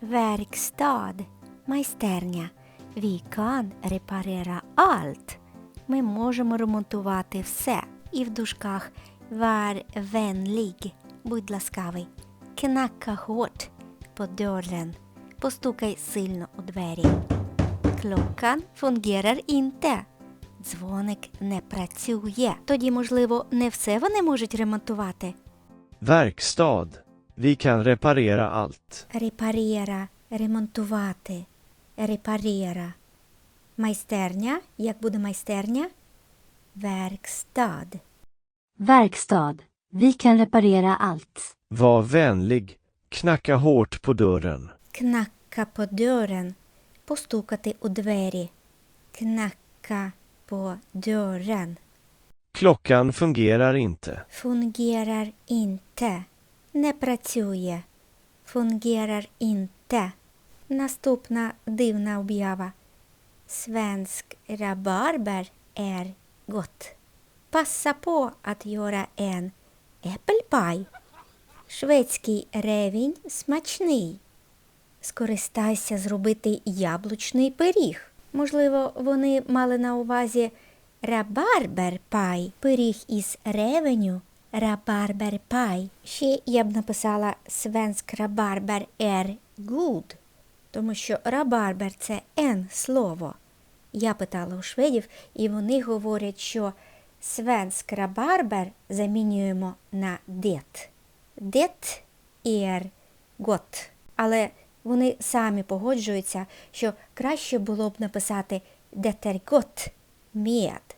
Verkstad. Майстерня. Vi kan reparera allt. Ми можемо ремонтувати все. І в дужках Var vänlig. Будь ласкавий. Knacka hårt. Постукай сильно у двері. Klockan fungerar inte. Дзвоник не працює. Тоді, можливо, не все вони можуть ремонтувати. Verkstad. Vi kan reparera allt. Репарера, ремонтувати, репарера. Майстерня, як буде майстерня? Веркстад. Verkstad. Vi kan reparera allt. Var vänlig. Knacka hårt på dörren. Knacka på dörren. Постукати у двері. Knacka på dörren. Klockan fungerar inte. Fungerar inte. Не працює. Fungerar inte. Наступна дивна об'ява. Svensk rabarber är gott. Passa på att göra en. Шведський ревінь смачний. Скористайся зробити яблучний пиріг. Можливо, вони мали на увазі рабарбер-пай, пиріг із ревеню, рабарбер-пай. Ще я б написала свенськ рабарбер er good, тому що рабарбер це ен слово. Я питала у шведів, і вони говорять, що свенськ рабарбер замінюємо на det. Det er gott. Але вони самі погоджуються, що краще було б написати det är gott med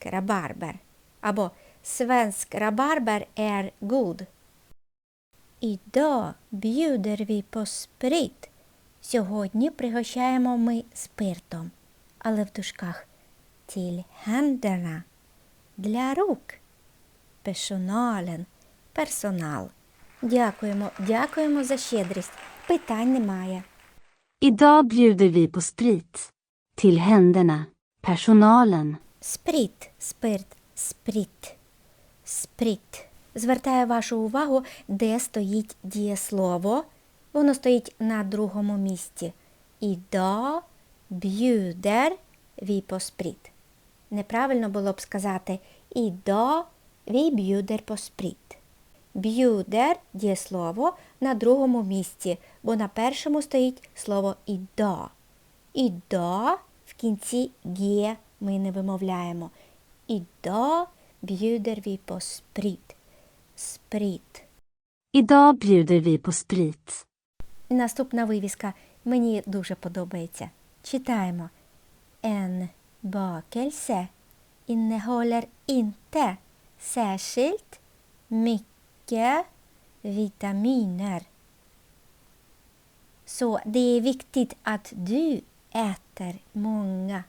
rabarber або rabarber är god. Idag bjuder vi på sprit. Сьогодні пригощаємо ми спиртом, але в дужках till händerna для рук. Personalen персонал. Дякуємо, дякуємо за щедрість. Питань немає. Idag bjuder vi på sprit. Till händerna. Personalen. Спріт, спирт, спріт, спріт. Звертаю вашу увагу, де стоїть дієслово. Воно стоїть на другому місці. Idag bjuder vi på. Неправильно було б сказати vi bjuder på sprit. Б'юдер дієслово на другому місці, бо на першому стоїть слово іда. Іда в кінці ге ми не вимовляємо. Іда б'юдер ві по спріт. Спріт. Idag bjuder vi på sprit. Наступна вивіска мені дуже подобається. Читаємо. En bakelse innehåller inte särskilt mycket vitaminer. Så det är viktigt att du äter många.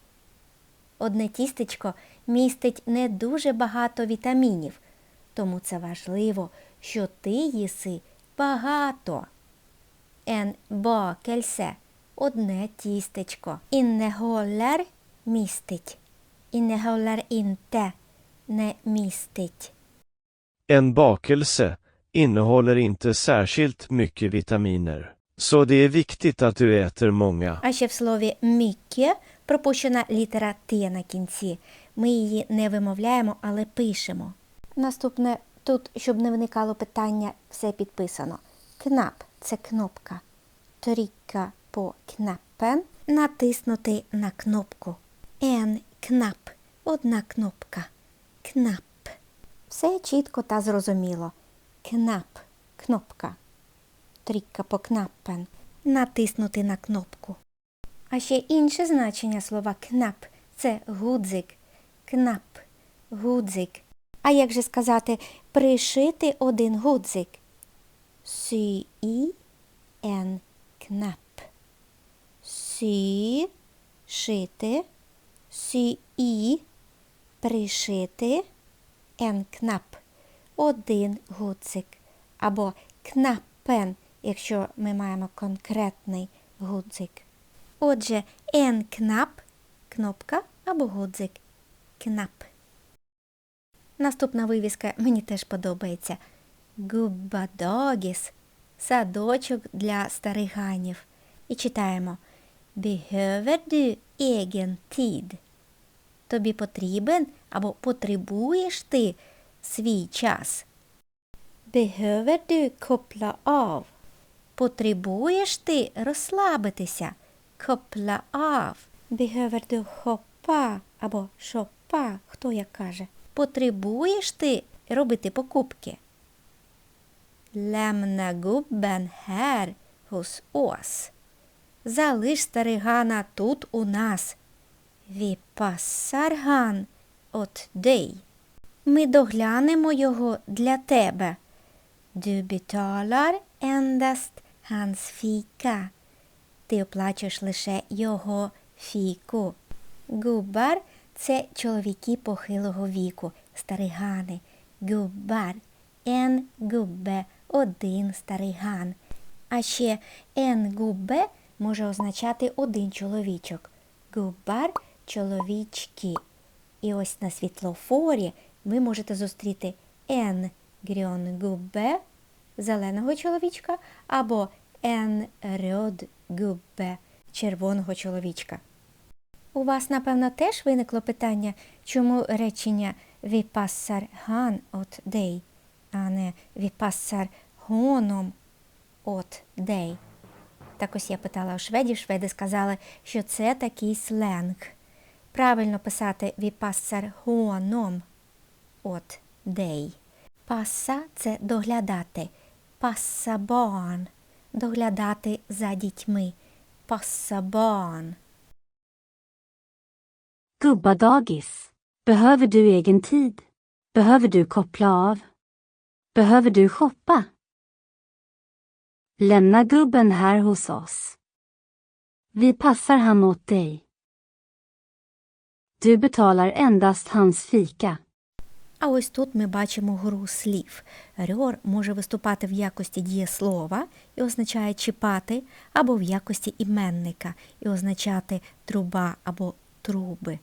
Одне тістечко містить не дуже багато вітамінів, тому це важливо, що ти їси багато. En bakelse – одне тістечко. Innehåller – містить. Innehåller inte – не містить. En bakelse innehåller inte särskilt mycket vitaminer. Så det är viktigt att du äter många. А ще в слові «mycket» пропущена літера Т на кінці. Ми її не вимовляємо, але пишемо. Наступне тут, щоб не виникало питання, все підписано. Кнап це кнопка. Трікка по кнаппен натиснути на кнопку. En кнап одна кнопка. Кнап. Все чітко та зрозуміло. Кнап кнопка. Трікка по кнаппен натиснути на кнопку. А ще інше значення слова кнап це гудзик. Кнап, гудзик. А як же сказати пришити один гудзик? Sy i en knapp. Sy шити, sy i пришити en knapp. Один гудзик. Або кнаппен, якщо ми маємо конкретний гудзик. Отже, en кнап кнопка або гудзик. Кнап. Наступна вивіска мені теж подобається. Губба догіс садочок для старих ганів. І читаємо Behöver du? Тобі потрібен або потребуєш ти свій час. Behöver du koppla? Потребуєш ти розслабитися. Koppla av. Behöver du hoppa або shoppa, хто як каже. Потребуєш ти робити покупки. Lämna gubben här hos oss. Залиш старигана тут у нас. Vi passar han åt dig. Ми доглянемо його для тебе. Du betalar endast hans fika. Ти оплачуєш лише його фіку. Губар це чоловіки похилого віку, старигани. Губар en gubbe один стариган. А ще en gubbe може означати один чоловічок. Губар чоловічки. І ось на світлофорі ви можете зустріти en grön gubbe зеленого чоловічка або en röd gubbe червоного чоловічка. У вас, напевно, теж виникло питання, чому речення «Vi passar han åt dig», а не «Vi passar honom åt dig». Так ось я питала у шведів, шведи сказали, що це такий сленг. Правильно писати «Vi passar honom åt dig». Паса – це доглядати. Barn – доглядати за дітьми. Passa barn. Gubbadagis. Behöver du egen tid? Behöver du koppla av? Behöver du shoppa? Lämna gubben här hos oss. Vi passar han åt dig. Du betalar endast hans fika. А ось тут ми бачимо гру слів. Рьор може виступати в якості дієслова і означає чіпати, або в якості іменника і означати труба або труби.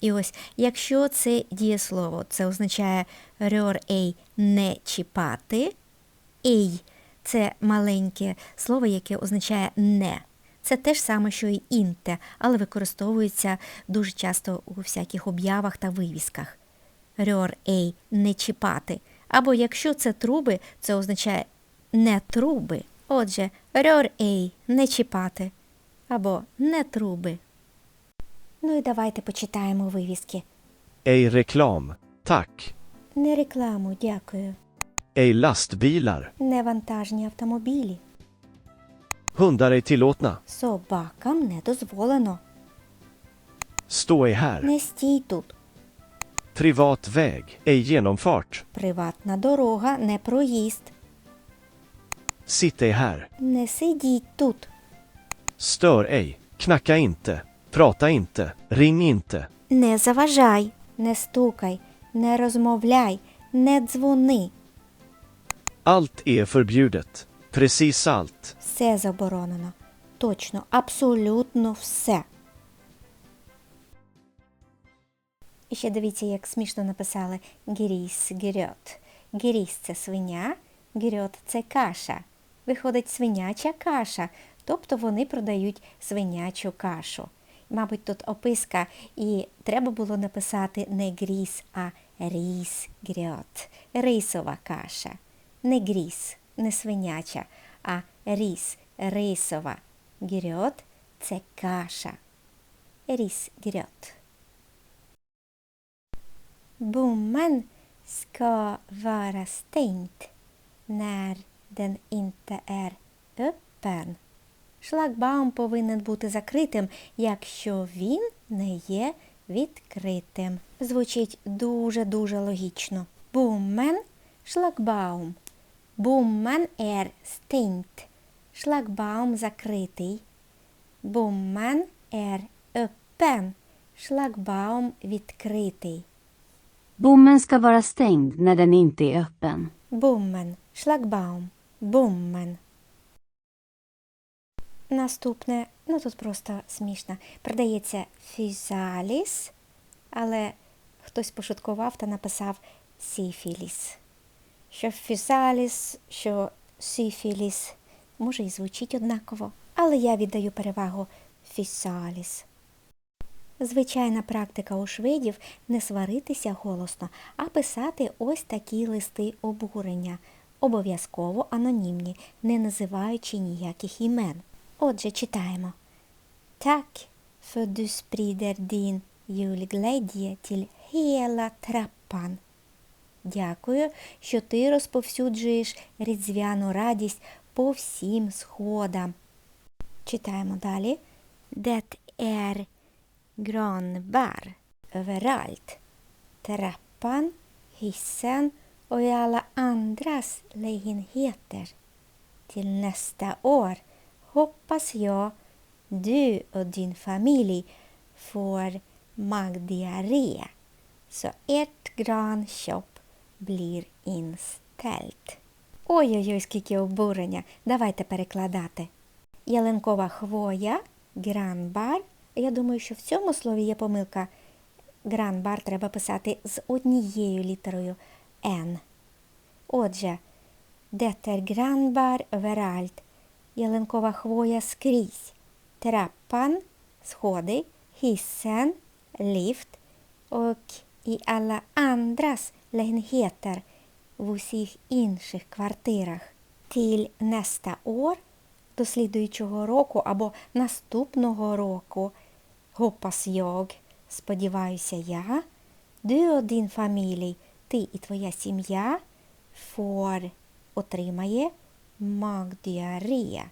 І ось, якщо це дієслово, це означає рьор ей не чіпати. Ей це маленьке слово, яке означає не. Це те ж саме, що й інте, але використовується дуже часто у всяких об'явах та вивісках. Рьор ей не чіпати. Або якщо це труби, це означає не труби. Отже, рьор ей не чіпати. Або не труби. Ну і давайте почитаємо вивіски. Ej reklam, tack. Не рекламу, дякую. Ej lastbilar. Не вантажні автомобілі. Hundar är tillåtna. Собакам не дозволено. Stå ej här. Не стій тут. Privat väg, ej genomfart. Приватна дорога, не проїзд. Sitt ej här. Не сидіть тут. Stör ej. Knacka inte. Prata inte. Ring inte. Не заважай, не стукай, не розмовляй, не дзвони. Allt är förbjudet. Precis allt. Все заборонено. Точно, абсолютно все. І ще дивіться, як смішно написали гріс грьот. Гріс це свиня, грьот це каша. Виходить свиняча каша, тобто вони продають свинячу кашу. Мабуть, тут описка, і треба було написати не гріс, а ріс грьот. Рисова каша. Не гріс, не свиняча, а ріс, рисова. Грьот це каша. Ріс грьот. Bommen ska vara stängt när den inte är öppen. Шлагбаум повинен бути закритим, якщо він не є відкритим. Звучить дуже-дуже логічно. Bommen – шлагбаум. Bommen är stängt. Шлагбаум закритий. Bommen är öppen. Шлагбаум відкритий. Bommen ska vara stängd när den inte är öppen. Bommen, шлагбаум, bommen. Наступне, ну тут просто смішно. Продається фізаліс, але хтось пошуткував та написав сіфіліс. Що фізаліс, що сифіліс. Може, і звучить однаково, але я віддаю перевагу фісаліс. Звичайна практика у шведів не сваритися голосно, а писати ось такі листи обурення, обов'язково анонімні, не називаючи ніяких імен. Отже, читаємо. För du sprider din julglädje till. Дякую, що ти розповсюджуєш різдвяну радість по всім сходам. Читаємо далі. Det är granbar överallt. Trappan, hissen och i alla andras lägenheter. Till nästa år hoppas jag du och din familj får magdiarré så ert grankjopp blir inställt. Ой-ой-ой, скільки обурення. Давайте перекладати. Ялинкова хвоя, гранбар. Я думаю, що в цьому слові є помилка. Гранбар треба писати з однією літерою Н. Отже, детер гранбар веральт. Ялинкова хвоя скрізь. Траппан сходи, hissen ліфт och i alla andras lägenheter в усіх інших квартирах. Till nästa år до слідуючого року або наступного року. Hoppas jag, сподіваюся я, du och din ти і твоя сім'я, får, отримає magdiarré,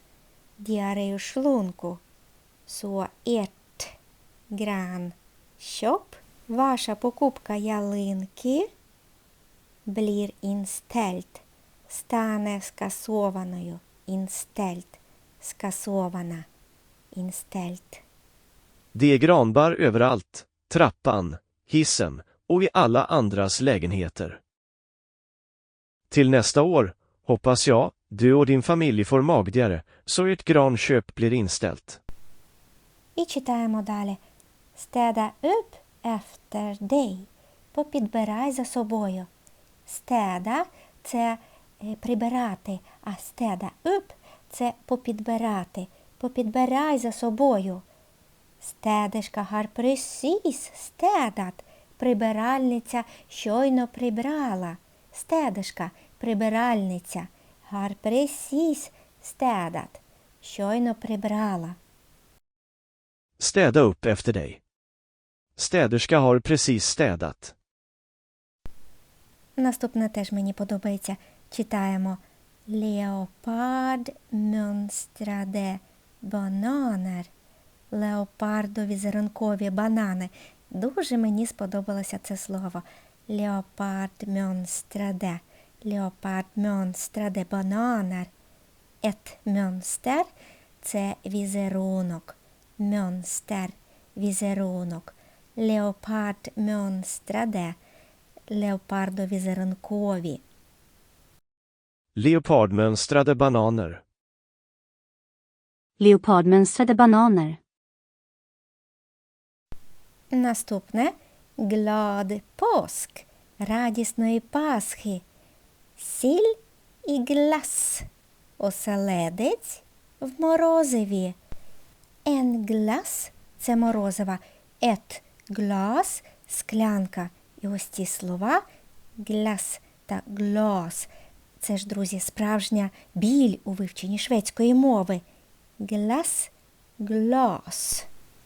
діарею шлунку. Så ert grannköp, ваша покупка ялинки, blir inställt, стане скасованою. Inställt, скасована. Inställt. Det är granbar överallt, trappan, hissen och i alla andras lägenheter. Till nästa år hoppas jag du och din familj får magdigare så ert granköp blir inställt. І читаємо далі. Städa upp efter dig. Попідбирай за собою. Städa – це е, прибирати, а städa upp – це попідбирати. Попідбирай за собою. Städerska har precis städat. Прибиральниця щойно прибрала. Städerska – прибиральниця. Har precis städat. Щойно прибрала. Städa upp efter dig. Städerska har precis städat. Наступне теж мені подобається. Читаємо Leopard mönstrade bananer леопардові зернкові банани. Дуже мені сподобалося це слово. Леопард мюнстраде. Леопард мюнстраде бананер. Ет мюнстер це візерунок. Мюнстер візерунок. Леопард мюнстраде. Леопардові зернкові. Leopardmönstrade bananer. Leopardmönstrade bananer. Наступне Glad påsk радісної Пасхи. Сіль і глас. Оселедець в морозиві. En glass – це морозива. Et glass – склянка. І ось ці слова glass та glass – це ж, друзі, справжня біль у вивченні шведської мови. Glass, glass.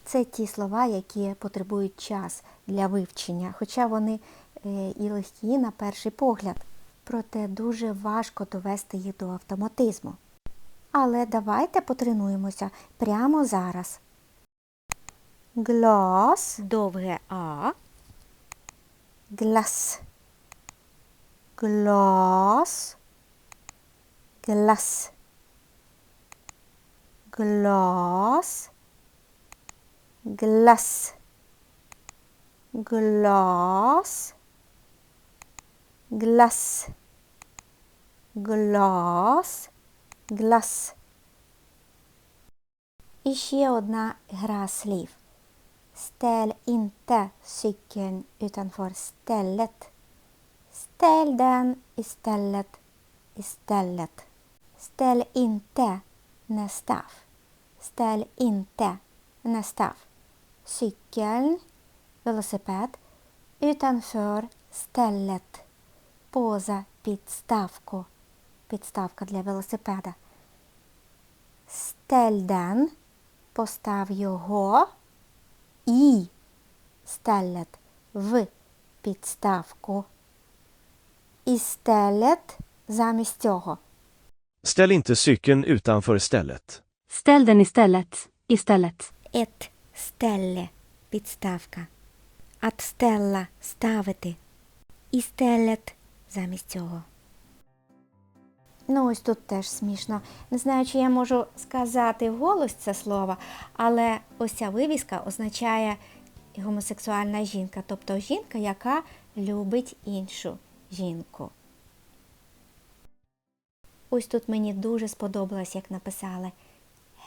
Це ті слова, які потребують час для вивчення, хоча вони е, і легкі на перший погляд. Проте дуже важко довести їх до автоматизму. Але давайте потренуємося прямо зараз. Глас, довге А. Глас. Глас. Глас. Глас. Глас. Глас. Глас. Глас. Глас. І ще одна гра слів. Ställ inte cykeln utanför stället. Ställ den istället istället. Ställ inte, не став. Ställ inte, не cykel, velociped utanför stället. Поза підставку. Підставка для велосипеда. Стельден. Постав його і стелет в підставку. І стелет замість цього. Ställ inte cykeln utanför stället. Ställ den istället. Istället. 1. стелле підставка. Ад стелла ставити. І стеллят замість цього. Ну, ось тут теж смішно. Не знаю, чи я можу сказати вголос це слово, але ось ця вивіска означає гомосексуальна жінка, тобто жінка, яка любить іншу жінку. Ось тут мені дуже сподобалось, як написали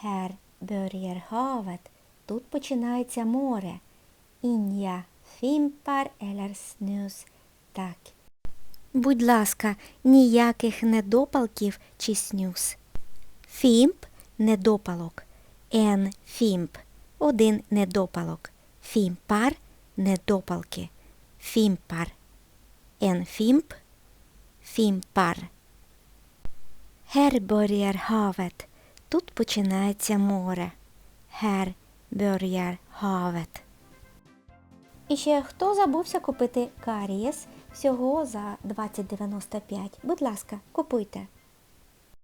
Herr Börjerhovet Тут починається море. Ін'я фімпар елер снюс. Так. Будь ласка, ніяких недопалків чи снюс. Фімп недопалок. Ен фімп один недопалок. Фімпар недопалки. Фімпар. Ен фімп. Фімпар. Börjar. Тут починається море. Her börjar havet. І ще хто забувся купити карієс всього за 20,95? Будь ласка, купуйте.